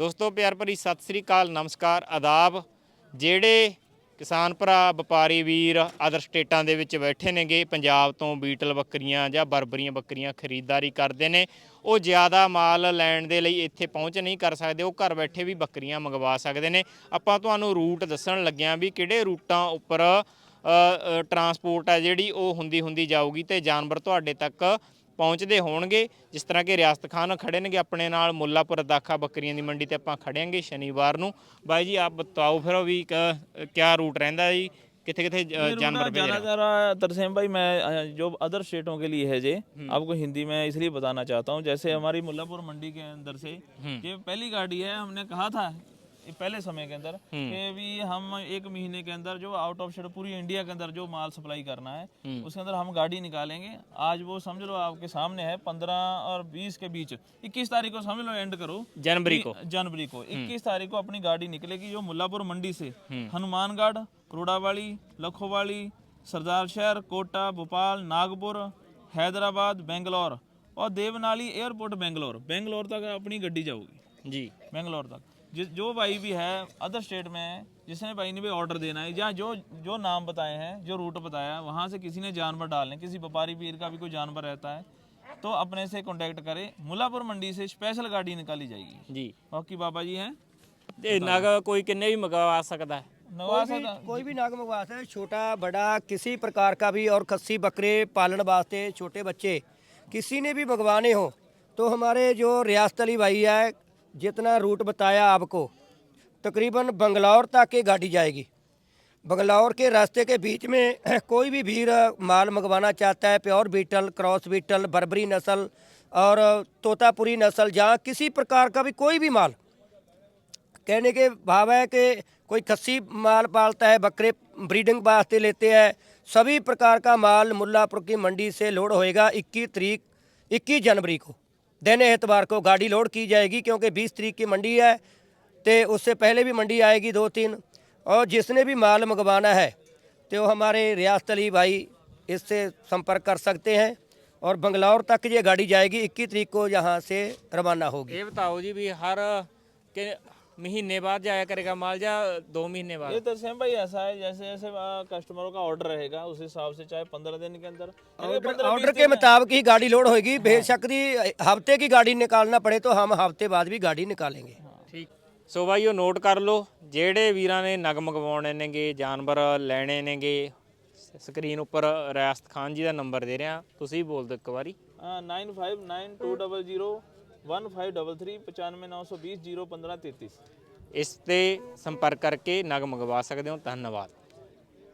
ਦੋਸਤੋ, ਪਿਆਰ ਭਰੀ ਸਤਿ ਸ੍ਰੀ ਅਕਾਲ, ਨਮਸਕਾਰ, ਆਦਾਬ। ਜਿਹੜੇ ਕਿਸਾਨ ਭਰਾ, ਵਪਾਰੀ ਵੀਰ ਅਦਰ ਸਟੇਟਾਂ ਦੇ ਵਿੱਚ ਬੈਠੇ ਨੇਗੇ, ਪੰਜਾਬ ਤੋਂ ਬੀਟਲ ਬੱਕਰੀਆਂ ਜਾਂ ਬਰਬਰੀਆਂ ਬੱਕਰੀਆਂ ਖਰੀਦਦਾਰੀ ਕਰਦੇ ਨੇ, ਉਹ ਜ਼ਿਆਦਾ ਮਾਲ ਲੈਣ ਦੇ ਲਈ ਇੱਥੇ ਪਹੁੰਚ ਨਹੀਂ ਕਰ ਸਕਦੇ, ਉਹ ਘਰ ਬੈਠੇ ਵੀ ਬੱਕਰੀਆਂ ਮੰਗਵਾ ਸਕਦੇ ਨੇ। ਆਪਾਂ ਤੁਹਾਨੂੰ ਰੂਟ ਦੱਸਣ ਲੱਗਿਆਂ ਵੀ ਕਿਹੜੇ ਰੂਟਾਂ ਉੱਪਰ ਟਰਾਂਸਪੋਰਟ ਹੈ ਜਿਹੜੀ ਉਹ ਹੁੰਦੀ ਹੁੰਦੀ ਜਾਊਗੀ ਤੇ ਜਾਨਵਰ ਤੁਹਾਡੇ ਤੱਕ ਪਹੁੰਚਦੇ ਹੋਣਗੇ ਜਿਸ ਤਰ੍ਹਾਂ ਕਿ ਰਿਆਸਤ ਖਾਨ ਖੜੇ ਨੇਗੇ ਆਪਣੇ ਨਾਲ ਮੁੱਲਾਪੁਰ ਦਾਖਾ ਬੱਕਰੀਆਂ ਦੀ ਮੰਡੀ ਤੇ ਆਪਾਂ ਖੜਿਆਂਗੇ ਸ਼ਨੀਵਾਰ ਨੂੰ ਬਾਈ ਜੀ ਆਪ ਬਤਾਓ ਫਿਰ ਵੀ ਕ- ਕਿਆ ਰੂਟ ਰਹਿੰਦਾ ਜੀ ਕਿੱਥੇ ਕਿੱਥੇ ਜ- ये जानवर रूट भेज जाना रहे चाह रहा है तरसेम भाई मैं अ, जो अदर स्टेटों के लिए है जे आपको हिंदी में इसलिए बताना चाहता हूँ जैसे हमारी मुल्लापुर मंडी के अंदर से ये पहली गाड़ी है हमने कहा था ये पहले समय के अंदर कि भी हम एक महीने के अंदर जो आउट ऑफ स्टेट पूरी इंडिया के अंदर जो माल सप्लाई करना है उसके अंदर हम गाड़ी निकालेंगे आज वो समझ लो आपके सामने है पंद्रह और बीस के बीच इक्कीस तारीख को समझ लो एंड करो जनवरी को जनवरी को 21 तारीख को अपनी गाड़ी निकलेगी जो मुल्लापुर मंडी से हनुमानगढ़ करोड़ावाली लखोवाली सरदार शहर कोटा भोपाल नागपुर हैदराबाद बेंगलोर और देवनाली एयरपोर्ट बेंगलोर बेंगलोर तक अपनी गड्डी जाऊगी जी बेंगलोर तक जिस जो भाई भी है अदर स्टेट में है जिसने भाई ने भी ऑर्डर देना है या जो जो नाम बताए हैं जो रूट बताया है वहाँ से किसी ने जानवर डालने किसी व्यापारी वीर का भी कोई जानवर रहता है तो अपने से कांटेक्ट करें मुल्लापुर मंडी से स्पेशल गाड़ी निकाली जाएगी जी बाकी बाबा जी हैं ਤੇ ਨਗ ਕੋਈ ਕਿੰਨੇ ਵੀ ਮੰਗਵਾ ਸਕਦਾ ਹੈ नवा सदा कोई भी नाग मंगवा सकते हैं छोटा बड़ा किसी प्रकार का भी और खस्सी बकरे पालन वास्ते छोटे बच्चे किसी ने भी मंगवाने हो तो हमारे जो रियासत अली भाई है जितना रूट बताया आपको, तकरीबन बंगलौर तक ये गाड़ी जाएगी। बंगलौर के रास्ते के बीच में कोई भी भीड़ माल मंगवाना चाहता है, pure beetle, cross beetle, Barbari नस्ल और तोतापुरी नस्ल, जहाँ किसी प्रकार का भी कोई भी माल। कहने के भाव है कि कोई खस्सी माल पालता है, बकरे ब्रीडिंग वास्ते लेते हैं, सभी प्रकार का माल मुल्लापुर की मंडी से लोड होएगा 21 तरीक 21 जनवरी को। दिन एतवार को गाड़ी लोड की जाएगी क्योंकि बीस तरीक की मंडी है तो उससे पहले भी मंडी आएगी दो तीन और जिसने भी माल मंगवाना है तो हमारे रियासत अली भाई इससे संपर्क कर सकते हैं और बंगलौर तक ये गाड़ी जाएगी इक्कीस तरीक को यहाँ से रवाना होगी ये बताओ जी भी हर के ਮਹੀਨੇ ਬਾਅਦ ਜਾਇਆ ਕਰੇਗਾ ਮਾਲ ਜਾਂ 2 ਮਹੀਨੇ ਬਾਅਦ ये तरसेम भाई ऐसा है जैसे जैसे आ, कस्टमरों का ऑर्डर रहेगा उस हिसाब से चाहे पंद्रह दिन के अंदर यानी कि 15 ऑर्डर के मुताबिक ही गाड़ी लोड होगी बेशक दी हफ्ते की गाड़ी निकालना पड़े तो हम हफ्ते बाद भी गाड़ी निकालेंगे ਠੀਕ ਸੋ ਬਾਈ ਉਹ ਨੋਟ ਕਰ ਲਓ ਜਿਹੜੇ ਵੀਰਾਂ ਨੇ ਨਗ ਮੰਗਵਾਉਣੇ ਨੇਗੇ ਜਾਨਵਰ ਲੈਣੇ ਨੇਗੇ ਸਕਰੀਨ ਉੱਪਰ ਰਿਆਸਤ ਖਾਨ ਜੀ ਦਾ ਨੰਬਰ ਦੇ ਰਿਹਾ ਤੁਸੀਂ ਬੋਲ ਦਿਓ ਇੱਕ ਵਾਰੀ नाइन 153395901533 ਇਸ ਤੇ ਸੰਪਰਕ ਕਰਕੇ ਨਗ ਮੰਗਵਾ ਸਕਦੇ ਹੋ ਧੰਨਵਾਦ।